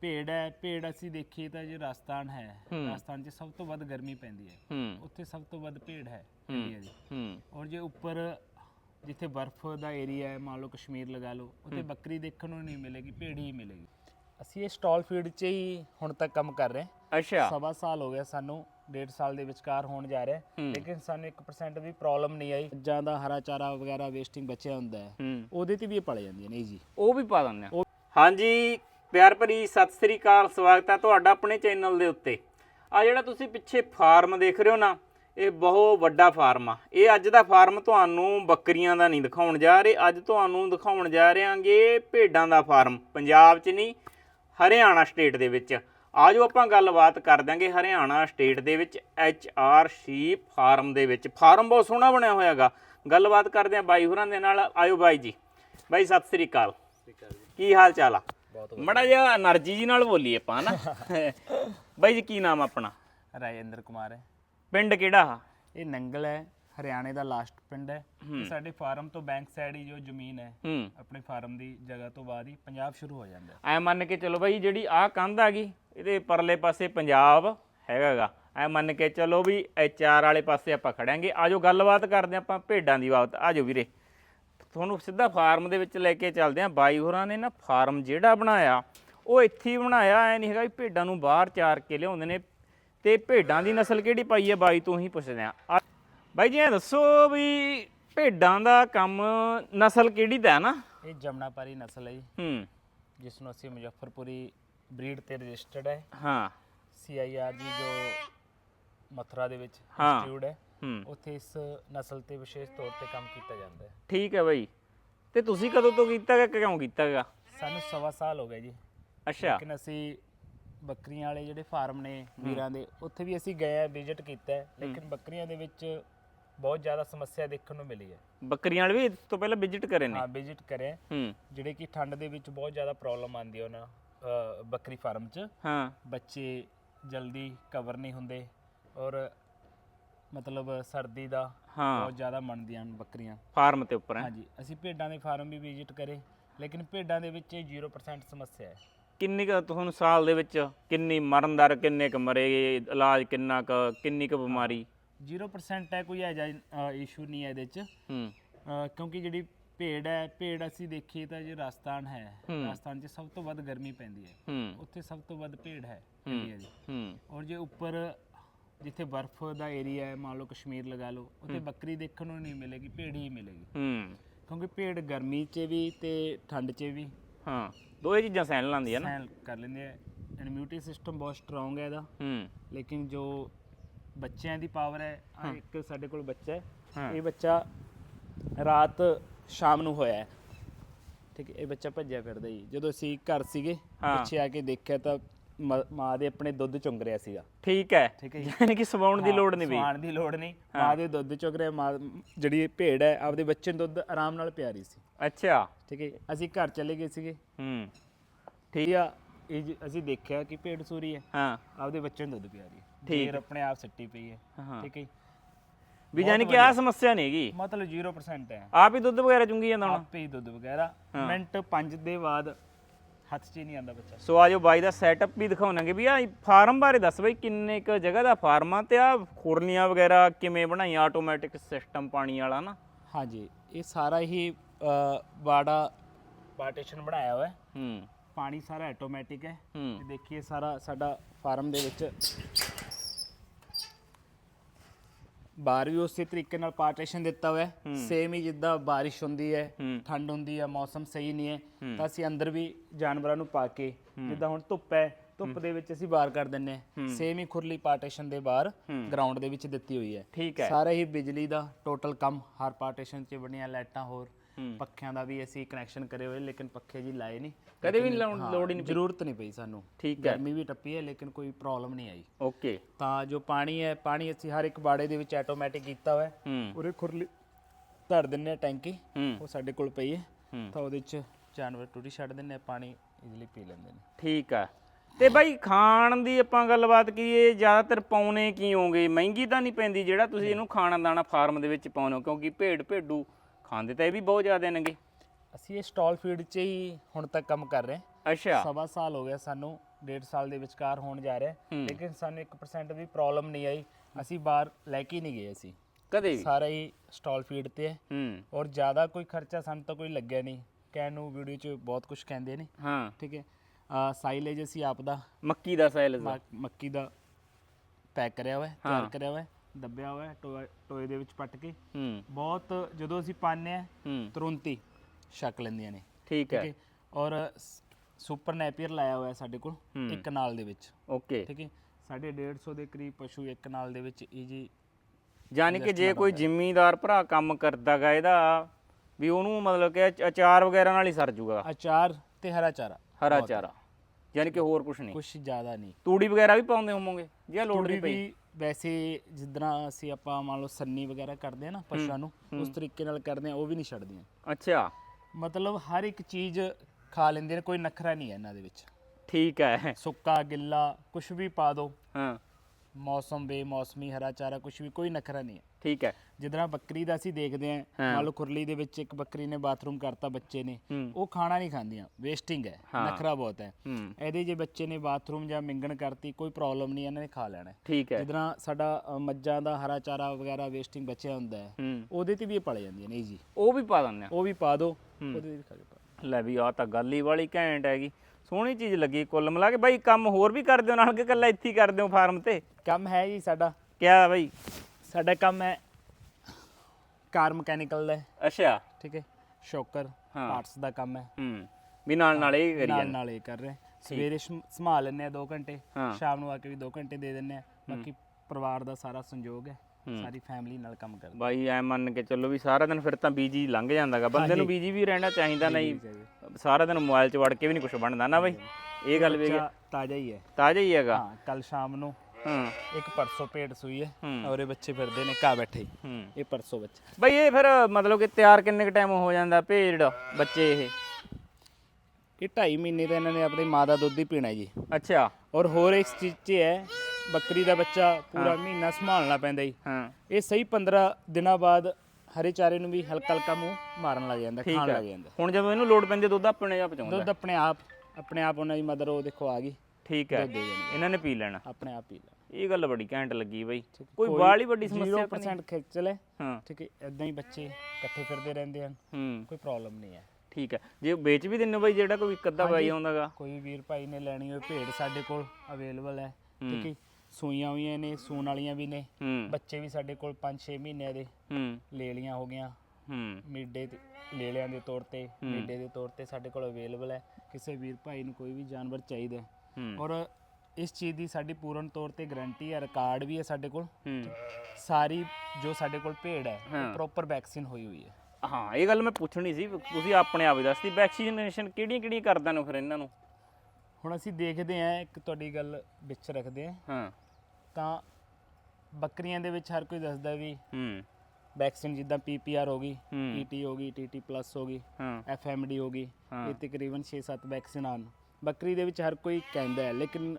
ਭੇੜ ਹੈ ਭੇੜ ਅਸੀਂ ਦੇਖੀਏ ਤਾਂ ਜੇ ਰਾਜਸਥਾਨ ਹੈ। ਰਾਜਸਥਾਨ 'ਚ ਸਭ ਤੋਂ ਵੱਧ ਗਰਮੀ ਪੈਂਦੀ ਹੈ। ਉੱਥੇ ਸਭ ਤੋਂ ਵੱਧ ਭੇੜ ਹੈ। ਇੰਡੀਆ ਦੀ। ਔਰ ਜੇ ਉੱਪਰ ਜਿੱਥੇ ਬਰਫ਼ ਦਾ ਏਰੀਆ ਹੈ ਮੰਨ ਲਓ ਕਸ਼ਮੀਰ ਲਗਾ ਲਓ ਉੱਥੇ ਬੱਕਰੀ ਦੇਖਣ ਨੂੰ ਨਹੀਂ ਮਿਲੇਗੀ ਭੇੜ ਹੀ ਮਿਲੇਗੀ। ਅਸੀਂ ਇਹ ਸਟਾਲ ਫੀਡ 'ਚ ਹੀ ਹੁਣ ਤੱਕ ਕੰਮ ਕਰ ਰਹੇ ਹਾਂ। ਅੱਛਾ। ਸਵਾ ਸਾਲ ਹੋ ਗਿਆ ਸਾਨੂੰ ਡੇਢ ਸਾਲ ਦੇ ਵਿਚਕਾਰ ਹੋਣ ਜਾ ਰਿਹਾ। ਲੇਕਿਨ ਸਾਨੂੰ 1% ਵੀ ਪ੍ਰੋਬਲਮ ਨਹੀਂ ਆਈ। ਜਾਂ ਦਾ ਹਰਾ ਚਾਰਾ ਵਗੈਰਾ ਵੇਸਟਿੰਗ ਬਚਿਆ ਹੁੰਦਾ ਹੈ। ਹੂੰ। ਉਹਦੇ ਤੇ ਵੀ ਇਹ ਪਲੇ ਜਾਂਦੀਆਂ ਨੇ ਜੀ। ਉਹ ਵੀ ਪਾ ਦਿੰਦੇ ਆ ਹਾਂਜੀ ਪਿਆਰ ਭਰੀ ਸਤਿ ਸ੍ਰੀ ਅਕਾਲ ਸਵਾਗਤ ਹੈ ਤੁਹਾਡਾ ਆਪਣੇ ਚੈਨਲ ਦੇ ਉੱਤੇ। ਆ ਜਿਹੜਾ ਤੁਸੀਂ ਪਿੱਛੇ ਫਾਰਮ ਦੇਖ ਰਹੇ ਹੋ ਨਾ ਇਹ ਬਹੁਤ ਵੱਡਾ ਫਾਰਮ ਆ। ਇਹ ਅੱਜ ਦਾ ਫਾਰਮ ਤੁਹਾਨੂੰ ਬੱਕਰੀਆਂ ਦਾ ਨਹੀਂ ਦਿਖਾਉਣ ਜਾ ਰਹੇ ਅੱਜ ਤੁਹਾਨੂੰ ਦਿਖਾਉਣ ਜਾ ਰਹੇਾਂਗੇ ਭੇਡਾਂ ਦਾ ਫਾਰਮ ਪੰਜਾਬ 'ਚ ਨਹੀਂ ਹਰਿਆਣਾ ਸਟੇਟ ਦੇ ਵਿੱਚ। ਆਜੋ ਆਪਾਂ ਗੱਲਬਾਤ ਕਰ ਦਾਂਗੇ ਹਰਿਆਣਾ ਸਟੇਟ ਦੇ ਵਿੱਚ ਐਚ ਆਰ ਸੀ ਫਾਰਮ ਦੇ ਵਿੱਚ। ਫਾਰਮ ਬਹੁਤ ਸੋਹਣਾ ਬਣਿਆ ਹੋਇਆਗਾ ਗੱਲਬਾਤ ਕਰਦੇ ਆ ਬਾਈ ਹੋਰਾਂ ਦੇ ਨਾਲ। ਆਇਓ ਬਾਈ ਜੀ। ਬਾਈ ਸਤਿ ਸ੍ਰੀ ਅਕਾਲ। ਕੀ ਹਾਲ ਚਾਲ ਆ? ਮੜਾ ਜਿਹਾ એનર્ਜੀ ਜੀ ਨਾਲ ਬੋਲੀ ਆਪਾਂ ਨਾ ਬਾਈ ਜੀ ਕੀ ਨਾਮ ਆਪਣਾ? ਰਾਜਿੰਦਰ ਕੁਮਾਰ ਹੈ। ਪਿੰਡ ਕਿਹੜਾ ਇਹ ਨੰਗਲ ਹੈ ਹਰਿਆਣੇ ਦਾ ਲਾਸਟ ਪਿੰਡ ਹੈ। ਸਾਡੇ ਫਾਰਮ ਤੋਂ ਬੈਂਕ ਸਾਈਡ ਹੀ ਜੋ ਜ਼ਮੀਨ ਹੈ ਆਪਣੇ ਫਾਰਮ ਦੀ ਜਗ੍ਹਾ ਤੋਂ ਬਾਅਦ ਹੀ ਪੰਜਾਬ ਸ਼ੁਰੂ ਹੋ ਜਾਂਦਾ ਹੈ। ਐ ਮੰਨ ਕੇ ਚਲੋ ਬਾਈ ਜਿਹੜੀ ਆਹ ਕੰਧ ਆ ਗਈ ਇਹਦੇ ਪਰਲੇ ਪਾਸੇ ਪੰਜਾਬ ਹੈਗਾਗਾ। ਐ ਮੰਨ ਕੇ ਚਲੋ ਵੀ ਐਚਆਰ ਵਾਲੇ ਪਾਸੇ ਆਪਾਂ ਖੜਾਂਗੇ। ਆਜੋ ਗੱਲਬਾਤ ਕਰਦੇ ਆਪਾਂ ਭੇਡਾਂ ਦੀ ਬਾਬਤ। ਆਜੋ ਵੀਰੇ। ਤੁਹਾਨੂੰ ਸਿੱਧਾ ਫਾਰਮ ਦੇ ਵਿੱਚ ਲੈ ਕੇ ਚੱਲਦੇ ਆਂ ਬਾਈ ਹੋਰਾਂ ਨੇ ਨਾ ਫਾਰਮ ਜਿਹੜਾ ਬਣਾਇਆ ਉਹ ਇੱਥੇ ਹੀ ਬਣਾਇਆ। ਐ ਨਹੀਂ ਹੈਗਾ ਵੀ ਭੇਡਾਂ ਨੂੰ ਬਾਹਰ ਚਾਰ ਕੇ ਲਿਆਉਂਦੇ ਨੇ। ਤੇ ਭੇਡਾਂ ਦੀ ਨਸਲ ਕਿਹੜੀ ਪਾਈ ਹੈ? ਬਾਈ ਤੋਂ ਹੀ ਪੁੱਛਦੇ ਆਂ ਬਾਈ ਜੀ ਇਹ ਦੱਸੋ ਵੀ ਭੇਡਾਂ ਦਾ ਕੰਮ ਨਸਲ ਕਿਹੜੀ ਦਾ ਹੈ ਨਾ? ਇਹ ਜਮਨਾਪਾਰੀ ਨਸਲ ਹੈ ਜੀ। ਹੂੰ। ਜਿਸ ਨੂੰ ਅਸੀਂ ਮੁਜ਼ੱਫਰਪੁਰੀ ਬਰੀਡ ਤੇ ਰਜਿਸਟਰਡ ਹੈ। ਹਾਂ। ਸੀਆਈਆਰ ਦੀ ਜੋ ਮਥੁਰਾ ਦੇ ਵਿੱਚ ਹਾਂ। ਇੰਸਟੀਚਿਊਟ ਹੈ। ਹੂੰ। ਉੱਥੇ ਇਸ ਨਸਲ ਤੇ ਵਿਸ਼ੇਸ਼ ਤੌਰ ਤੇ ਕੰਮ ਕੀਤਾ ਜਾਂਦਾ ਹੈ। ਠੀਕ ਹੈ ਬਾਈ। ਤੇ ਤੁਸੀਂ ਕਦੋਂ ਤੋਂ ਕੀਤਾ ਗਾ ਕਿਉਂ ਕੀਤਾ ਗਾ ਸਾਨੂੰ ਸਵਾ ਸਾਲ ਹੋ ਗਿਆ ਜੀ। ਅੱਛਾ। ਲੇਕਿਨ ਅਸੀਂ ਬੱਕਰੀਆਂ ਵਾਲੇ ਜਿਹੜੇ ਫਾਰਮ ਨੇ ਵੀਰਾਂ ਦੇ ਉੱਥੇ ਵੀ ਅਸੀਂ ਗਏ ਆ ਵਿਜ਼ਿਟ ਕੀਤਾ ਹੈ। ਲੇਕਿਨ ਬੱਕਰੀਆਂ ਦੇ ਵਿੱਚ ਬਹੁਤ ਜ਼ਿਆਦਾ ਸਮੱਸਿਆ ਦੇਖਣ ਨੂੰ ਮਿਲੀ ਹੈ। ਬੱਕਰੀਆਂ ਵਾਲੇ ਵੀ ਇਸ ਤੋਂ ਪਹਿਲਾਂ ਵਿਜ਼ਿਟ ਕਰੇ ਨੇ? ਹਾਂ ਵਿਜ਼ਿਟ ਕਰੇ ਹੂੰ। ਜਿਹੜੇ ਕਿ ਠੰਡ ਦੇ ਵਿੱਚ ਬਹੁਤ ਜ਼ਿਆਦਾ ਪ੍ਰੋਬਲਮ ਆਉਂਦੀ ਹੈ ਉਹਨਾਂ ਅ, ਬੱਕਰੀ ਫਾਰਮ 'ਚ। ਹਾਂ। ਬੱਚੇ ਜਲਦੀ ਕਵਰ ਨਹੀਂ ਹੁੰਦੇ ਔਰ ਮਤਲਬ ਸਰਦੀ ਦਾ ਹਾਂ। ਬਹੁਤ ਜ਼ਿਆਦਾ ਮੰਨਦੀਆਂ ਹਨ ਬੱਕਰੀਆਂ। ਫਾਰਮ ਤੇ ਉੱਪਰ ਹੈ। ਹਾਂਜੀ ਅਸੀਂ ਭੇਡਾਂ ਦੇ ਫਾਰਮ ਵੀ ਵਿਜ਼ਿਟ ਕਰੇ ਲੇਕਿਨ ਭੇਡਾਂ ਦੇ ਵਿੱਚ ਇਹ 0% ਸਮੱਸਿਆ ਹੈ। ਕਿੰਨੀ ਕੁ ਤੁਹਾਨੂੰ ਸਾਲ ਦੇ ਵਿੱਚ ਕਿੰਨੀ ਮਰਨ ਦਰ ਕਿੰਨੇ ਕ ਮਰੇ ਇਲਾਜ ਕਿੰਨਾ ਕ ਕਿੰਨੀ ਕ ਬਿਮਾਰੀ? 0% ਹੈ ਕੋਈ ਐਜਾ ਇਸ਼ੂ ਨਹੀਂ ਹੈ ਇਹਦੇ 'ਚ। ਹੂੰ। ਅ, ਕਿਉਂਕਿ ਜਿਹੜੀ ਭੇਡ ਹੈ ਭੇਡ ਅਸੀਂ ਦੇਖੀਏ ਤਾਂ ਜੇ ਰਾਜਸਥਾਨ ਹੈ। ਹੂੰ। ਰਾਜਸਥਾਨ 'ਚ ਸਭ ਤੋਂ ਵੱਧ ਗਰਮੀ ਪੈਂਦੀ ਹੈ। ਹੂੰ। ਉੱਥੇ ਸਭ ਤੋਂ ਵੱਧ ਭੇਡ ਹੈ ਹੂੰ। ਇੰਡੀਆ ਦੀ। ਹੂੰ। ਔਰ ਜੇ ਉੱਪਰ ਜਿੱਥੇ ਬਰਫ਼ ਦਾ ਏਰੀਆ ਹੈ ਮੰਨ ਲਓ ਕਸ਼ਮੀਰ ਲਗਾ ਲਓ ਉੱਥੇ ਬੱਕਰੀ ਦੇਖਣ ਨੂੰ ਨਹੀਂ ਮਿਲੇਗੀ ਭੇਡ ਹੀ ਮਿਲੇਗੀ। ਹੂੰ। ਕਿਉਂਕਿ ਭੇਡ ਗਰਮੀ 'ਚ ਵੀ ਤੇ ਠੰਡ 'ਚ ਵੀ। ਹਾਂ ਦੋਏ ਚੀਜ਼ਾਂ ਸਹਿਣ ਲੈਂਦੀ ਹੈ ਨਾ। ਸਹਿਣ ਕਰ ਲੈਂਦੇ ਆ। ਇਮਿਊਨਿਟੀ ਸਿਸਟਮ ਬਹੁਤ ਸਟਰੋਂਗ ਹੈ ਇਹਦਾ। ਹੂੰ। ਲੇਕਿਨ ਜੋ ਬੱਚਿਆਂ ਦੀ ਪਾਵਰ ਹੈ ਆਹ ਇੱਕ ਸਾਡੇ ਕੋਲ ਬੱਚਾ ਹੈ। ਹਾਂ। ਇਹ ਬੱਚਾ ਰਾਤ ਸ਼ਾਮ ਨੂੰ ਹੋਇਆ ਹੈ। ਠੀਕ ਹੈ ਇਹ ਬੱਚਾ ਭੱਜਿਆ ਫਿਰਦਾ ਜੀ। ਜਦੋਂ ਅਸੀਂ ਘਰ ਸੀਗੇ ਹਾਂ। ਪਿੱਛੇ ਆ ਕੇ ਦੇਖਿਆ ਤਾਂ ਮ- ਮਾਂ ਦੇ ਆਪਣੇ ਦੁੱਧ ਚੁੰਗ ਰਿਹਾ ਸੀਗਾ। ਠੀਕ ਹੈ। ਠੀਕ ਹੈ ਜੀ। ਯਾਨੀ ਕਿ ਸਵਾਉਣ ਦੀ ਲੋੜ ਨਹੀਂ ਪਈ ਸਵਾਣ ਦੀ ਲੋੜ ਨਹੀਂ। ਮਾਂ ਦੇ ਦੁੱਧ ਚੁੰਗ ਰਿਹਾ ਮਾਂ ਜਿਹੜੀ ਇਹ ਭੇਡ ਹੈ ਆਪਦੇ ਬੱਚੇ ਨੂੰ ਦੁੱਧ ਆਰਾਮ ਨਾਲ ਪਿਆ ਰਹੀ ਸੀ। ਅੱਛਾ। ਠੀਕ ਹੈ ਜੀ। ਅਸੀਂ ਘਰ ਚਲੇ ਗਏ ਸੀਗੇ। ਹੂੰ। ਠੀਕ ਆ ਇਹ ਜੀ- ਅਸੀਂ ਦੇਖਿਆ ਕਿ ਭੇਡ ਸੂਰੀ ਹੈ। ਹਾਂ। ਆਪਦੇ ਬੱਚੇ ਨੂੰ ਦੁੱਧ ਪਿਆ ਰਹੀ ਹੈ। ਠੀਕ ਆਪਣੇ ਆਪ ਸਿੱਟੀ ਪਈ ਹੈ। ਹਾਂ। ਠੀਕ ਹੈ ਜੀ। ਵੀ ਯਾਨੀ ਕਿ ਆਹ ਸਮੱਸਿਆ ਨਹੀਂ ਹੈਗੀ। ਮਤਲਬ 0% ਹੈ। ਆਪ ਹੀ ਦੁੱਧ ਵਗੈਰਾ ਚੁੰਗੀ ਜਾਂਦਾ ਹੁਣ। ਆਪੇ ਹੀ ਦੁੱਧ ਵਗੈਰਾ। ਮਿੰਟ 5 ਦੇ ਬਾਅਦ ਹੱਥ 'ਚ ਹੀ ਨਹੀਂ ਆਉਂਦਾ ਬੱਚਾ। ਸੋ ਆਜੋ ਬਾਈ ਦਾ ਸੈਟਅਪ ਵੀ ਦਿਖਾਉਣਾਂਗੇ ਵੀ ਆ ਫਾਰਮ ਬਾਰੇ ਦੱਸ ਬਈ ਕਿੰਨੇ ਕ ਜਗ੍ਹਾ ਦਾ ਫਾਰਮ ਆ ਤੇ ਆ ਖੁਰਲੀਆਂ ਵਗੈਰਾ ਕਿਵੇਂ ਬਣਾਈਆਂ ਆਟੋਮੈਟਿਕ ਸਿਸਟਮ ਪਾਣੀ ਵਾਲਾ ਨਾ? ਹਾਂਜੀ ਇਹ ਸਾਰਾ ਹੀ ਬਾੜਾ ਪਾਰਟੀਸ਼ਨ ਬਣਾਇਆ ਹੋਇਆ ਹੈ। ਹੂੰ। ਪਾਣੀ ਸਾਰਾ ਆਟੋਮੈਟਿਕ ਹੈ। ਹੂੰ। ਇਹ ਦੇਖੀਏ ਸਾਰਾ ਸਾਡਾ ਫਾਰਮ ਦੇ ਵਿੱਚ ਬਾਹਰ ਵੀ ਉਸੇ ਤਰੀਕੇ ਨਾਲ ਪਾਰਟੀਸ਼ਨ ਦਿੱਤਾ ਹੋਇਆ ਹੈ। ਸੇਮ ਹੀ ਜਿੱਦਾਂ ਬਾਰਿਸ਼ ਹੁੰਦੀ ਹੈ ਠੰਡ ਹੁੰਦੀ ਹੈ ਮੌਸਮ ਸਹੀ ਨਹੀਂ ਹੈ ਤਾਂ ਅਸੀਂ ਅੰਦਰ ਵੀ ਜਾਨਵਰਾਂ ਨੂੰ ਪਾ ਕੇ ਜਿੱਦਾਂ ਹੁਣ ਧੁੱਪ ਹੈ ਧੁੱਪ ਦੇ ਵਿੱਚ ਅਸੀਂ ਬਾਹਰ ਕਰ ਦਿੰਨੇ ਹਾਂ। ਸੇਮ ਹੀ ਖੁਰਲੀ ਪਾਰਟੀਸ਼ਨ ਦੇ ਬਾਹਰ ਗਰਾਊਂਡ ਦੇ ਵਿੱਚ ਦਿੱਤੀ ਹੋਈ ਹੈ। ਠੀਕ ਹੈ। ਸਾਰਾ ਹੀ ਬਿਜਲੀ ਦਾ ਟੋਟਲ ਕੰਮ ਹਰ ਪਾਰਟੀਸ਼ਨ 'ਚ ਬਣੀਆਂ ਲਾਈਟਾਂ ਹੋਰ। ਪੱਖਿਆਂ ਦਾ ਵੀ ਅਸੀਂ ਕਨੈਕਸ਼ਨ ਕਰੇ ਹੋਏ ਲੇਕਿਨ ਪੱਖੇ ਜੀ ਲਾਏ ਨਹੀਂ। ਕਦੇ ਵੀ ਲਾਉਣ ਲੋੜ ਹੀ ਨਹੀਂ ਜ਼ਰੂਰਤ ਨਹੀਂ ਪਈ ਸਾਨੂੰ। ਠੀਕ ਹੈ। ਗਰਮੀ ਵੀ ਟੱਪੀ ਹੈ ਲੇਕਿਨ ਕੋਈ ਪ੍ਰੋਬਲਮ ਨਹੀਂ ਆਈ। ਓਕੇ ਤਾਂ ਜੋ ਪਾਣੀ ਹੈ ਪਾਣੀ ਅਸੀਂ ਹਰ ਇੱਕ ਬਾੜੇ ਦੇ ਵਿੱਚ ਆਟੋਮੈਟਿਕ ਕੀਤਾ ਹੋਇਆ ਹੈ। ਉਰੇ ਖੁਰਲੀ ਧਰ ਦਿੰਨੇ ਆ ਟੈਂਕੀ। ਉਹ ਸਾਡੇ ਕੋਲ ਪਈ ਹੈ। ਤਾਂ ਉਹਦੇ 'ਚ ਜਾਨਵਰ ਟੂਟੀ ਛੱਡ ਦਿੰਨੇ ਆ ਪਾਣੀ ਇਜ਼ੀਲੀ ਪੀ ਲੈਂਦੇ ਨੇ। ਠੀਕ ਆ। ਤੇ ਬਾਈ ਖਾਣ ਦੀ ਆਪਾਂ ਗੱਲਬਾਤ ਕਰੀਏ ਜ਼ਿਆਦਾਤਰ ਪਾਉਨੇ ਕੀ ਹੋਗੇ ਮਹਿੰਗੀ ਤਾਂ ਨਹੀਂ ਪੈਂਦੀ ਜਿਹੜਾ ਤੁਸੀਂ ਇਹਨੂੰ ਖਾਣਾ ਦਾਣਾ ਫਾਰਮ ਦੇ ਵਿੱਚ ਪਾਉਨੇ ਕਿਉਂਕਿ ਭੇਡ ਭੇਡੂ ਖਾਂਦੇ ਤਾਂ ਇਹ ਵੀ ਬਹੁਤ ਜ਼ਿਆਦਾ ਨੇਗੇ। ਅਸੀਂ ਇਹ ਸਟਾਲ ਫੀਡ 'ਚ ਹੀ ਹੁਣ ਤੱਕ ਕੰਮ ਕਰ ਰਹੇ ਹਾਂ। ਅੱਛਾ। ਸਵਾ ਸਾਲ ਹੋ ਗਿਆ ਸਾਨੂੰ ਡੇਢ ਸਾਲ ਦੇ ਵਿਚਕਾਰ ਹੋਣ ਜਾ ਰਿਹਾ। ਲੇਕਿਨ ਸਾਨੂੰ 1% ਵੀ ਪ੍ਰੋਬਲਮ ਨਹੀਂ ਆਈ। ਅਸੀਂ ਬਾਹਰ ਲੈ ਕੇ ਨਹੀਂ ਗਏ ਅਸੀਂ। ਕਦੇ ਵੀ। ਸਾਰਾ ਹੀ ਸਟਾਲ ਫੀਡ ਤੇ ਹੈ। ਹੂੰ। ਔਰ ਜ਼ਿਆਦਾ ਕੋਈ ਖਰਚਾ ਸਾਨੂੰ ਤਾਂ ਕੋਈ ਲੱਗਿਆ ਨਹੀਂ। ਕਹਿਣ ਨੂੰ ਵੀਡੀਓ 'ਚ ਬਹੁਤ ਕੁਝ ਕਹਿੰਦੇ ਨੇ। ਹਾਂ। ਠੀਕ ਹੈ। ਸਾਈਲੇਜ ਅਸੀਂ ਆਪ ਦਾ ਮੱਕੀ ਦਾ ਸਾਇਲ ਮ- ਮੱਕੀ ਦਾ ਪੈਕ ਕਰਿਆ ਹੋਇਆ ਹੈ ਤਿਆਰ ਕਰਿਆ ਹੋਇਆ ਹੈ। ਦੱਬਿਆ ਹੋਇਆ ਹੈ ਟੋਏ ਟੋਏ ਦੇ ਵਿੱਚ ਪੱਟ ਕੇ। ਹੂੰ। ਬਹੁਤ ਜਦੋਂ ਅਸੀਂ ਪਾਉਂਦੇ ਆ ਹੂੰ। ਤੁਰੰਤ ਹੀ ਛਕ ਲੈਂਦੀਆਂ ਨੇ। ਠੀਕ ਠੀਕ ਹੈ? ਔਰ ਸੁਪਰ ਨੈਪੀਅਰ ਲਾਇਆ ਹੋਇਆ ਸਾਡੇ ਕੋਲ। ਇੱਕ ਨਾਲ ਦੇ ਵਿੱਚ। ਓਕੇ। ਠੀਕ ਹੈ? ਸਾਡੇ 150 ਦੇ ਕਰੀਬ ਪਸ਼ੂ ਇੱਕ ਨਾਲ ਦੇ ਵਿੱਚ ਈਜੀ ਯਾਨੀ ਕਿ ਜੇ ਕੋਈ ਜ਼ਿਮੀਂਦਾਰ ਭਰਾ ਕੰਮ ਕਰਦਾਗਾ ਇਹਦਾ ਵੀ ਉਹਨੂੰ ਮਤਲਬ ਕਿ ਅਚ- ਅਚਾਰ ਵਗੈਰਾ ਨਾਲ ਹੀ ਸਰ ਜੂਗਾ। ਅਚਾਰ ਤੇ ਹਰਾ ਚਾਰਾ। ਹਰਾ ਚਾਰਾ। ਯਾਨੀ ਕਿ ਹੋਰ ਕੁਝ ਨਹੀਂ। ਕੁਝ ਜ਼ਿਆਦਾ ਨਹੀਂ। ਤੂੜੀ ਵਗੈਰਾ ਵੀ ਪਾਉਂਦੇ ਹੋਵੋਗੇ? ਜਾਂ ਲੋੜ ਨਹੀਂ ਪਈ। ਵੀ ਵੈਸੇ ਜਿੱਦਾਂ ਅਸੀਂ ਆਪਾਂ ਮੰਨ ਲਓ ਸੰਨੀ ਵਗੈਰਾ ਕਰਦੇ ਆ ਨਾ ਪਸ਼ੂਆਂ ਨੂੰ ਉਸ ਤਰੀਕੇ ਨਾਲ ਕਰਦੇ ਆ ਉਹ ਵੀ ਨਹੀਂ ਛੱਡਦੀਆਂ। ਅੱਛਾ। ਮਤਲਬ ਹਰ ਇੱਕ ਚੀਜ਼ ਖਾ ਲੈਂਦੇ ਨੇ ਕੋਈ ਨਖਰਾ ਨਹੀਂ ਹੈ ਇਹਨਾਂ ਦੇ ਵਿੱਚ। ਠੀਕ ਹੈ। ਸੁੱਕਾ ਗਿੱਲਾ ਕੁਝ ਵੀ ਪਾ ਦਿਓ ਹਾਂ। ਮੌਸਮ ਬੇਮੌਸਮੀ ਹਰਾ ਚਾਰਾ ਕੁਝ ਵੀ ਕੋਈ ਨਖਰਾ ਨਹੀਂ ਹੈ। ਠੀਕ ਹੈ। ਜਿੱਦਾਂ ਬੱਕਰੀ ਦਾ ਅਸੀਂ ਦੇਖਦੇ ਆਂ। ਮੰਨ ਲਓ ਖੁਰਲੀ ਦੇ ਵਿੱਚ ਇੱਕ ਬੱਕਰੀ ਨੇ ਬਾਥਰੂਮ ਕਰਤਾ ਬੱਚੇ ਨੇ ਉਹ ਖਾਣਾ ਨਹੀਂ ਖਾਂਦੀਆਂ ਵੇਸਟਿੰਗ ਹੈ। ਨਖਰਾ ਬਹੁਤ ਹੈ। ਇਹਦੇ ਜੇ ਬੱਚੇ ਨੇ ਬਾਥਰੂਮ ਜਾਂ ਮਿੰਗਣ ਕਰਤੀ ਕੋਈ ਪ੍ਰੋਬਲਮ ਨਹੀਂ ਇਹਨਾਂ ਨੇ ਖਾ ਲੈਣਾ। ਠੀਕ ਹੈ। ਜਿੱਦਾਂ ਸਾਡਾ ਮੱਝਾਂ ਦਾ ਹਰਾ ਚਾਰਾ ਵਗੈਰਾ ਵੇਸਟਿੰਗ ਬਚਿਆ ਹੁੰਦਾ ਹੈ ਉਹਦੇ ਤੇ ਵੀ ਇਹ ਪਲ ਜਾਂਦੀਆਂ ਨੇ ਜੀ। ਉਹ ਵੀ ਪਾ ਦਿੰਦੇ ਆ ਉਹ ਵੀ ਪਾ ਦਿਓ ਉਹਦੇ ਤੇ ਵੀ ਖਾ ਕੇ ਲੈ ਵੀ ਆ ਤਾਂ ਗੱਲ ਹੀ ਵਾਲੀ ਘੈਂਟ ਹੈਗੀ। ਸੋਹਣੀ ਚੀਜ਼ ਲੱਗੀ ਕੁੱਲ ਮਿਲਾ ਕੇ। ਬਾਈ ਕੰਮ ਹੋਰ ਵੀ ਕਰਦੇ ਹੋ ਨਾਲ ਕਿ ਇਕੱਲਾ ਇੱਥੇ ਹੀ ਕਰਦੇ ਹੋ ਫਾਰਮ ਤੇ? ਕੰਮ ਹੈ ਜੀ ਸਾਡਾ। ਕਿਆ ਬਾਈ? ਸਾਡਾ ਕੰਮ ਹੈ ਕਾਰ ਮਕੈਨੀਕਲ ਦਾ। ਅੱਛਾ। ਠੀਕ ਹੈ ਸ਼ੋਕਰ। ਪਾਰਟਸ ਦਾ ਕੰਮ ਹੈ। ਹੂੰ। ਵੀ ਨਾਲ ਨਾਲ ਇਹ ਕਰੀ ਨਾਲ ਜਾਂਦੇ ਨਾਲ ਇਹ ਕਰ ਰਹੇ। ਸਵੇਰੇ ਸੰਭਾਲ ਲੈਂਦੇ ਆ 2 ਘੰਟੇ। ਸ਼ਾਮ ਨੂੰ ਆ ਕੇ ਵੀ 2 ਘੰਟੇ ਦੇ ਦਿੰਦੇ ਆ ਬਾਕੀ ਪਰਿਵਾਰ ਦਾ ਸਾਰਾ ਸੰਯੋਗ ਹੂੰ। ਸਾਰੀ ਫੈਮਿਲੀ ਨਾਲ ਕੰਮ ਕਰਦੇ। ਬਾਈ ਐ ਮੰਨ ਕੇ ਚੱਲੋ ਵੀ ਸਾਰਾ ਦਿਨ ਫਿਰ ਤਾਂ ਬੀਜੀ ਲੰਘ ਜਾਂਦਾਗਾ ਬੰਦੇ ਨੂੰ ਬੀਜੀ ਵੀ ਰਹਿਣਾ ਚਾਹੀਦਾ ਨਹੀਂ ਸਾਰਾ ਦਿਨ ਮੋਬਾਈਲ 'ਚ ਵੜ ਕੇ ਵੀ ਨਹੀਂ ਕੁਝ ਬਣਦਾ ਨਾ ਬਾਈ। ਇਹ ਗੱਲ ਵੀ ਤਾਜ਼ਾ ਹੀ ਹੈ। ਤਾਜ਼ਾ ਹੀ ਹੈਗਾ। ਹਾਂ ਕੱਲ ਸ਼ਾਮ ਨੂੰ ਹਾਂ। ਇੱਕ ਪਰਸੋਂ ਭੇਡ ਸੂਈ ਹੈ। ਔਰ ਇਹ ਬੱਚੇ ਫਿਰਦੇ ਨੇ ਘਾ ਬੈਠੇ। ਹੀ। ਇਹ ਪਰਸੋਂ ਬੱਚੇ। ਬਈ ਇਹ ਫਿਰ ਮਤਲਬ ਕਿ ਤਿਆਰ ਕਿੰਨੇ ਕ ਟਾਈਮ ਹੋ ਜਾਂਦਾ ਭੇਡ ਬੱਚੇ ਇਹ? ਇਹ 2.5 ਮਹੀਨੇ ਦਾ ਇਹਨਾਂ ਨੇ ਆਪਣੀ ਮਾਂ ਦਾ ਦੁੱਧ ਹੀ ਪੀਣਾ ਜੀ। ਅੱਛਾ। ਔਰ ਹੋਰ ਇੱਕ ਚੀਜ਼ 'ਚ ਹੈ ਬੱਕਰੀ ਦਾ ਬੱਚਾ ਪੂਰਾ ਮਹੀਨਾ ਸੰਭਾਲਣਾ ਪੈਂਦਾ ਜੀ। ਹਾਂ। ਇਹ ਸਹੀ 15 ਦਿਨਾਂ ਬਾਅਦ ਹਰੇ ਚਾਰੇ ਨੂੰ ਵੀ ਹਲਕਾ ਹਲਕਾ ਮੂੰਹ ਮਾਰਨ ਲੱਗ ਜਾਂਦਾ ਖਾਣ ਲੱਗ ਜਾਂਦਾ। ਹੁਣ ਜਦੋਂ ਇਹਨੂੰ ਲੋਡ ਪੈਂਦੀ ਦੁੱਧ ਆਪਣੇ ਆਪ ਪਹੁੰਚਾਉਂਦਾ ਦੁੱਧ ਆਪਣੇ ਆਪ ਆਪਣੇ ਆਪ ਉਹਨਾਂ ਦੀ ਮਦਰ ਉਹ ਦੇਖੋ ਆ ਗਈ। ਠੀਕ ਹੈ ਦੇ ਇਹਨਾਂ ਨੇ ਪੀ ਲੈਣਾ। ਆਪਣੇ ਆਪ ਪੀ ਲੈ ਇਹ ਗੱਲ ਬੜੀ ਘੈਂਟ ਲੱਗੀ ਬਈ। ਕੋਈ ਬਾਲੀ ਵੱਡੀ ਸਮੱਸਿਆ ਤਾਂ ਨਹੀਂ? 0% ਖਿੱਚਲ ਹੈ ਹਾਂ। ਠੀਕ ਹੈ ਇਦਾਂ ਹੀ ਬੱਚੇ ਇਕੱਠੇ ਫਿਰਦੇ ਰਹਿੰਦੇ ਹਨ। ਹੂੰ। ਕੋਈ ਪ੍ਰੋਬਲਮ ਨਹੀਂ ਹੈ। ਠੀਕ ਹੈ। ਜੇ ਵੇਚ ਵੀ ਦਿੰਨੇ ਬਾਈ ਜਿਹੜਾ ਕੋਈ ਇੱਕ ਅੱਧਾ ਬਾਈ ਆਉਂਦਾਗਾ। ਕੋਈ ਵੀਰ ਭਾਈ ਨੇ ਲੈਣੀ ਹੋਏ ਭੇਡ ਸਾਡੇ ਕੋਲ ਅਵੇਲੇਬਲ ਹੈ। ਹੂੰ। ਠੀਕ ਹੈ ਸੂਈਆਂ ਹੋਈਆਂ ਨੇ ਸੂਣ ਵਾਲੀਆਂ ਵੀ ਨੇ। ਹੂੰ। ਬੱਚੇ ਵੀ ਸਾਡੇ ਕੋਲ 5-6 ਮਹੀਨਿਆਂ ਦੇ ਹੂੰ। ਲੈ ਲੀਆਂ ਹੋ ਗਈਆਂ। ਹੂੰ। ਮਿੱਡੇ ਤੇ ਲੈ ਲਿਆਂ ਦੇ ਤੌਰ ਤੇ ਮਿੱਡੇ ਦੇ ਤੌਰ ਤੇ ਸਾਡੇ ਕੋਲ ਅਵੇਲੇਬਲ ਹੈ। ਕਿਸੇ ਵੀਰ ਭਾਈ ਨੂੰ ਕੋਈ ਵੀ ਜਾਨਵਰ ਚਾਹੀਦਾ ਹੈ। ਹੂੰ। ਔਰ ਇਸ ਚੀਜ਼ ਦੀ ਸਾਡੀ ਪੂਰਨ ਤੌਰ ਤੇ ਗਾਰੰਟੀ ਹੈ ਰਿਕਾਰਡ ਵੀ ਹੈ ਸਾਡੇ ਕੋਲ। ਹੂੰ। ਸਾਰੀ ਜੋ ਸਾਡੇ ਕੋਲ ਭੇਡ ਹੈ ਪ੍ਰੋਪਰ ਵੈਕਸੀਨ ਹੋਈ ਹੋਈ ਹੈ। ਹਾਂ ਇਹ ਗੱਲ ਮੈਂ ਪੁੱਛਣੀ ਸੀ ਤੁਸੀਂ ਆਪਣੇ ਆਪ ਹੀ ਦੱਸਦੀ ਵੈਕਸੀਨੇਸ਼ਨ ਕਿਹੜੀਆਂ ਕਿਹੜੀਆਂ ਕਰਦਾ ਨੂੰ ਫਿਰ ਇਹਨਾਂ ਨੂੰ? ਹੁਣ ਅਸੀਂ ਦੇਖਦੇ ਹਾਂ ਇੱਕ ਤੁਹਾਡੀ ਗੱਲ ਵਿੱਚ ਰੱਖਦੇ ਹਾਂ। ਹਾਂ। ਤਾਂ ਬੱਕਰੀਆਂ ਦੇ ਵਿੱਚ ਹਰ ਕੋਈ ਦੱਸਦਾ ਵੀ ਹੂੰ। ਵੈਕਸੀਨ ਜਿੱਦਾਂ ਪੀਪੀਆਰ ਹੋ ਗਈ। ਈਟੀ ਹੋ ਗਈ ਟੀਟੀ ਪਲੱਸ ਹੋ ਗਈ ਹਾਂ। ਐਫਐਮਡੀ ਹੋ ਗਈ। ਇਹ ਤਕਰੀਬਨ 6-7 ਵੈਕਸੀਨ ਹਨ ਬੱਕਰੀ ਦੇ ਵਿੱਚ ਹਰ ਕੋਈ ਕਹਿੰਦਾ ਹੈ ਲੇਕਿਨ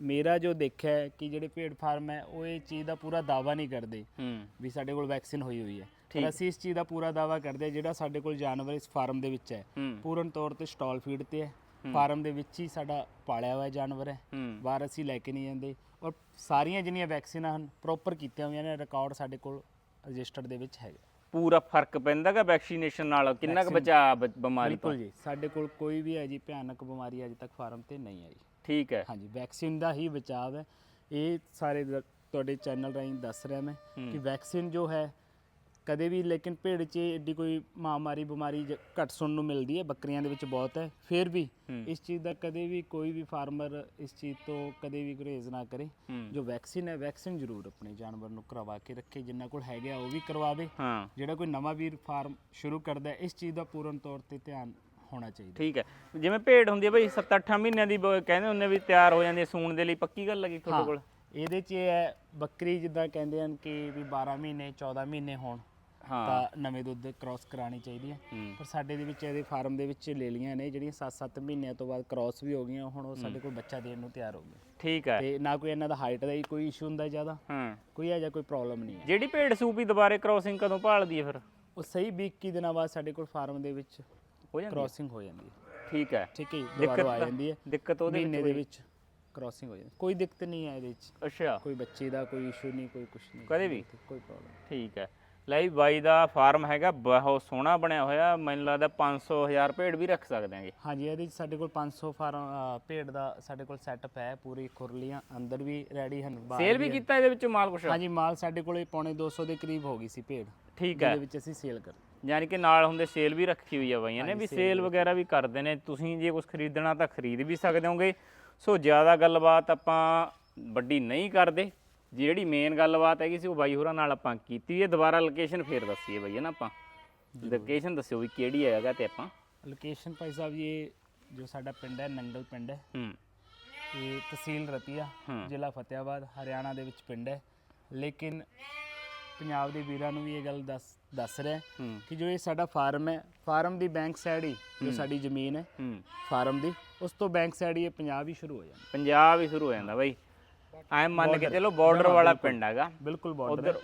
ਮੇਰਾ ਜੋ ਦੇਖਿਆ ਹੈ ਕਿ ਜਿਹੜੇ ਭੇਡ ਫਾਰਮ ਹੈ ਉਹ ਇਹ ਚੀਜ਼ ਦਾ ਪੂਰਾ ਦਾਵਾ ਨਹੀਂ ਕਰਦੇ ਹੂੰ। ਵੀ ਸਾਡੇ ਕੋਲ ਵੈਕਸੀਨ ਹੋਈ ਹੋਈ ਹੈ। ਪਰ ਅਸੀਂ ਇਸ ਚੀਜ਼ ਦਾ ਪੂਰਾ ਦਾਵਾ ਕਰਦੇ ਹਾਂ ਜਿਹੜਾ ਸਾਡੇ ਕੋਲ ਜਾਨਵਰ ਇਸ ਫਾਰਮ ਦੇ ਵਿੱਚ ਹੂੰ। ਪੂਰਨ ਤੌਰ ਤੇ ਸਟਾਲ ਫੀਡ ਤੇ ਹੈ। ਫਾਰਮ ਦੇ ਵਿੱਚ ਹੀ ਸਾਡਾ ਪਾਲਿਆ ਹੋਇਆ ਜਾਨਵਰ ਹੈ। ਹੂੰ। ਬਾਹਰ ਅਸੀਂ ਲੈ ਕੇ ਨਹੀਂ ਜਾਂਦੇ। ਔਰ ਸਾਰੀਆਂ ਜਿੰਨੀਆਂ ਵੈਕਸੀਨਾਂ ਹਨ ਪ੍ਰੋਪਰ ਕੀਤੀਆਂ ਹੋਈਆਂ ਨੇ ਰਿਕਾਰਡ ਸਾਡੇ ਕੋਲ ਰਜਿਸਟਰਡ ਦੇ ਵਿੱਚ ਹੈਗਾ। ਪੂਰਾ ਫ਼ਰਕ ਪੈਂਦਾਗਾ ਵੈਕਸੀਨੇਸ਼ਨ ਨਾਲ? ਕਿੰਨਾ ਕੁ ਬਚਾ ਬਿਮਾਰੀ ਤੋਂ? ਬਿਲਕੁਲ ਜੀ। ਸਾਡੇ ਕੋਲ ਕੋਈ ਵੀ ਅਜੀ ਭਿਆਨਕ ਬਿਮਾਰੀ ਅਜੇ ਤੱਕ ਫਾਰਮ ਤੇ ਨਹੀਂ ਆਈ। ਠੀਕ ਹੈ। ਹਾਂਜੀ ਵੈਕਸੀਨ ਦਾ ਹੀ ਬਚਾਅ ਹੈ। ਇਹ ਸਾਰੇ ਤੁਹਾਡੇ ਚੈਨਲ ਰਾਹੀਂ ਦੱਸ ਰਿਹਾ ਮੈਂ ਕਿ ਵੈਕਸੀਨ ਜੋ ਹੈ ਕਦੇ ਵੀ ਲੇਕਿਨ ਭੇਡ 'ਚ ਏਡੀ ਕੋਈ ਮਹਾਮਾਰੀ ਬਿਮਾਰੀ ਜ- ਘੱਟ ਸੁਣਨ ਨੂੰ ਮਿਲਦੀ ਹੈ ਬੱਕਰੀਆਂ ਦੇ ਵਿੱਚ ਬਹੁਤ ਹੈ। ਫਿਰ ਵੀ। ਇਸ ਚੀਜ਼ ਦਾ ਕਦੇ ਵੀ ਕੋਈ ਵੀ ਫਾਰਮਰ ਇਸ ਚੀਜ਼ ਤੋਂ ਕਦੇ ਵੀ ਗੁਰੇਜ਼ ਨਾ ਕਰੇ। ਜੋ ਵੈਕਸੀਨ ਹੈ ਵੈਕਸੀਨ ਜ਼ਰੂਰ ਆਪਣੇ ਜਾਨਵਰ ਨੂੰ ਕਰਵਾ ਕੇ ਰੱਖੇ ਜਿੰਨਾ ਕੋਲ ਹੈਗਾ ਉਹ ਵੀ ਕਰਵਾਵੇ। ਹਾਂ। ਜਿਹੜਾ ਕੋਈ ਨਵਾਂ ਵੀਰ ਫਾਰਮ ਸ਼ੁਰੂ ਕਰਦਾ ਹੈ ਇਸ ਚੀਜ਼ ਦਾ ਪੂਰਨ ਤੌਰ ਤੇ ਧਿਆਨ ਹੋਣਾ ਚਾਹੀਦਾ। ਠੀਕ ਹੈ। ਜਿਵੇਂ ਭੇਡ ਹੁੰਦੀ ਹੈ ਬਈ 7-8 ਮਹੀਨਿਆਂ ਦੀ ਬ- ਕਹਿੰਦੇ ਹੁੰਦੇ ਵੀ ਤਿਆਰ ਹੋ ਜਾਂਦੀ ਹੈ ਸੂਣ ਦੇ ਲਈ ਪੱਕੀ ਗੱਲ ਲੱਗੀ ਤੁਹਾਡੇ ਕੋਲ? ਇਹਦੇ 'ਚ ਇਹ ਹੈ ਬੱਕਰੀ ਜਿੱਦਾਂ ਕਹਿੰਦੇ ਹਨ ਕਿ ਵੀ 12 ਮਹੀਨੇ 14 ਮਹੀਨੇ ਹੋਣ। ਹਾਂ। ਤਾਂ ਨਵੇਂ ਦੁੱਧ ਕ੍ਰਾਸ ਕਰਾਣੀ ਚਾਹੀਦੀ ਹੈ। ਪਰ ਸਾਡੇ ਦੇ ਵਿੱਚ ਇਹਦੇ ਫਾਰਮ ਦੇ ਵਿੱਚ ਲੈ ਲੀਆਂ ਨੇ ਜਿਹੜੀਆਂ 7-7 ਮਹੀਨਿਆਂ ਤੋਂ ਬਾਅਦ ਕ੍ਰਾਸ ਵੀ ਹੋ ਗਈਆਂ ਹੁਣ ਉਹ ਸਾਡੇ ਕੋਲ ਬੱਚਾ ਦੇਣ ਨੂੰ ਤਿਆਰ ਹੋ ਗਏ। ਠੀਕ ਹੈ। ਤੇ ਨਾ ਕੋਈ ਇਹਨਾਂ ਦਾ ਹਾਈਟ ਦਾ ਹੀ ਕੋਈ ਇਸ਼ੂ ਹੁੰਦਾ ਜ਼ਿਆਦਾ। ਹਾਂ। ਕੋਈ ਇਹੋ ਜਿਹਾ ਕੋਈ ਪ੍ਰੋਬਲਮ ਨਹੀਂ ਹੈ। ਜਿਹੜੀ ਭੇਡ ਸੂਪੀ ਦੁਬਾਰੇ ਕ੍ਰੋਸਿੰਗ ਕਦੋਂ ਭਾਲਦੀ ਹੈ ਫਿਰ? ਉਹ ਸਹੀ 20 21 ਦਿਨਾਂ ਬਾਅਦ ਸਾਡੇ ਕੋਲ ਫਾਰਮ ਦੇ ਵਿੱਚ ਹੋ ਜਾਂਦੀ? ਕ੍ਰਾਸਿੰਗ ਹੋ ਜਾਂਦੀ ਹੈ। ਠੀਕ ਹੈ। ਠੀਕ ਹੈ ਜੀ, ਦੁਬਾਰਾ ਆ ਤਾਂ- ਜਾਂਦੀ ਹੈ। ਦਿੱਕਤ ਉਹਦੇ ਮਹੀਨੇ ਦੇ ਵਿੱਚ ਕ੍ਰਾਸਿੰਗ ਹੋ ਜਾਂਦੀ ਕੋਈ ਦਿੱਕਤ ਨਹੀਂ ਹੈ ਇਹਦੇ ਵਿੱਚ। ਅੱਛਾ। ਕੋਈ ਬੱਚੇ ਦਾ ਕੋਈ ਇਸ਼ੂ ਨਹੀਂ ਕੋਈ ਕੁਝ ਨਹੀਂ। ਕਦੇ ਵੀ? ਕੋਈ ਪ੍ਰੋਬਲਮ ਠੀਕ ਹੈ। ਲੈ ਵੀ ਬਾਈ ਦਾ ਫਾਰਮ ਹੈਗਾ ਬਹੁਤ ਸੋਹਣਾ ਬਣਿਆ ਹੋਇਆ ਮੈਨੂੰ ਲੱਗਦਾ 500 1000 ਭੇਡ ਵੀ ਰੱਖ ਸਕਦੇ ਆਂਗੇ ਹਾਂਜੀ ਇਹਦੇ ਵਿੱਚ ਸਾਡੇ ਕੋਲ 500 ਫਾਰਮ ਭੇਡ ਦਾ ਸਾਡੇ ਕੋਲ ਸੈਟਅਪ ਹੈ ਪੂਰੀ ਖੁਰਲੀਆਂ ਅੰਦਰ ਵੀ ਰੈਡੀ ਹਨ ਬਾਹਰ ਸੇਲ ਵੀ ਕੀਤਾ ਇਹਦੇ ਵਿੱਚ ਮਾਲ ਕੁਛ? ਹਾਂਜੀ ਮਾਲ ਸਾਡੇ ਕੋਲੇ ਪੌਣੇ 200 ਦੇ ਕਰੀਬ ਹੋ ਗਈ ਸੀ ਭੇਡ। ਠੀਕ ਹੈ। ਜਿਹਦੇ ਵਿੱਚ ਅਸੀਂ ਸੇਲ ਕਰ ਯਾਨੀ ਕਿ ਨਾਲ ਹੁੰਦੇ ਸੇਲ ਵੀ ਰੱਖੀ ਹੋਈ ਆ ਬਾਈਆਂ ਨੇ ਵੀ ਸੇਲ ਵਗੈਰਾ ਵੀ ਕਰਦੇ ਨੇ। ਤੁਸੀਂ ਜੇ ਕੁਝ ਖਰੀਦਣਾ ਤਾਂ ਖਰੀਦ ਵੀ ਸਕਦੇ ਹੋਗੇ। ਸੋ ਜ਼ਿਆਦਾ ਗੱਲਬਾਤ ਆਪਾਂ ਵੱਡੀ ਨਹੀਂ ਕਰਦੇ। ਜਿਹੜੀ ਮੇਨ ਗੱਲਬਾਤ ਹੈਗੀ ਸੀ ਉਹ ਬਾਈ ਹੋਰਾਂ ਨਾਲ ਆਪਾਂ ਕੀਤੀ ਹੈ। ਦੁਬਾਰਾ ਲੋਕੇਸ਼ਨ ਫੇਰ ਦੱਸੀਏ ਬਾਈ ਹੈ ਨਾ ਆਪਾਂ? ਲੋਕੇਸ਼ਨ ਦੱਸਿਓ ਵੀ ਕਿਹੜੀ ਹੈਗਾ ਤੇ ਆਪਾਂ। ਲੋਕੇਸ਼ਨ ਭਾਈ ਸਾਹਿਬ ਇਹ ਜੋ ਸਾਡਾ ਪਿੰਡ ਹੈ ਨੰਗਲ ਪਿੰਡ ਹੈ। ਹੂੰ। ਇਹ ਤਹਿਸੀਲ ਰਤੀਆ। ਜ਼ਿਲ੍ਹਾ ਫਤਿਆਬਾਦ ਹਰਿਆਣਾ ਦੇ ਵਿੱਚ ਪਿੰਡ ਹੈ। ਲੇਕਿਨ ਪੰਜਾਬ ਦੇ ਵੀਰਾਂ ਨੂੰ ਵੀ ਇਹ ਗੱਲ ਦੱਸ ਦੱਸ ਰਿਹਾ ਕਿ ਜੋ ਇਹ ਸਾਡਾ ਫਾਰਮ ਹੈ ਫਾਰਮ ਦੀ ਬੈਂਕ ਸਾਈਡ ਹੀ ਜੋ ਸਾਡੀ ਜ਼ਮੀਨ ਹੈ ਹੂੰ। ਫਾਰਮ ਦੀ ਉਸ ਤੋਂ ਬੈਂਕ ਸਾਈਡ ਹੀ ਇਹ ਪੰਜਾਬ ਹੀ ਸ਼ੁਰੂ ਹੋ ਜਾਂਦਾ। ਪੰਜਾਬ ਹੀ ਸ਼ੁਰੂ ਹੋ ਜਾਂਦਾ ਬਾਈ। ਐ ਮੰਨ ਕੇ ਚਲੋ ਬਾਰਡਰ ਵਾਲਾ ਪਿੰਡ ਹੈਗਾ। ਬਿਲਕੁਲ ਬਾਰਡਰ ਉਧਰ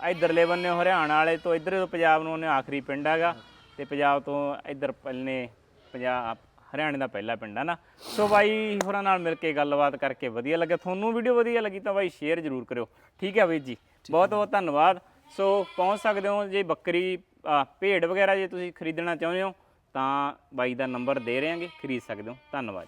ਇਧਰਲੇ ਬੰਨੇ ਹਰਿਆਣਾ ਵਾਲੇ ਤੋਂ ਇਧਰ ਪੰਜਾਬ ਨੂੰ ਉਹਨੇ ਆਖਰੀ ਪਿੰਡ ਹੈਗਾ ਤੇ ਪੰਜਾਬ ਤੋਂ ਇਧਰ ਪਹਿਲੇ ਪੰਜਾਬ ਹਰਿਆਣੇ ਦਾ ਪਹਿਲਾ ਪਿੰਡ ਹੈ ਨਾ। ਸੋ ਬਾਈ ਹੋਰਾਂ ਨਾਲ ਮਿਲ ਕੇ ਗੱਲਬਾਤ ਕਰਕੇ ਵਧੀਆ ਲੱਗਿਆ। ਤੁਹਾਨੂੰ ਵੀਡੀਓ ਵਧੀਆ ਲੱਗੀ ਤਾਂ ਬਾਈ ਸ਼ੇਅਰ ਜ਼ਰੂਰ ਕਰਿਓ। ਠੀਕ ਹੈ ਵੀਰ ਜੀ? ਬਹੁਤ ਬਹੁਤ ਧੰਨਵਾਦ। ਸੋ ਪਹੁੰਚ ਸਕਦੇ ਹੋ ਜੇ ਬੱਕਰੀ ਭੇਡ ਵਗੈਰਾ ਜੇ ਤੁਸੀਂ ਖਰੀਦਣਾ ਚਾਹੁੰਦੇ ਹੋ ਤਾਂ ਬਾਈ ਦਾ ਨੰਬਰ ਦੇ ਰਹੇ ਹਾਂਗੇ ਖਰੀਦ ਸਕਦੇ ਹੋ। ਧੰਨਵਾਦ।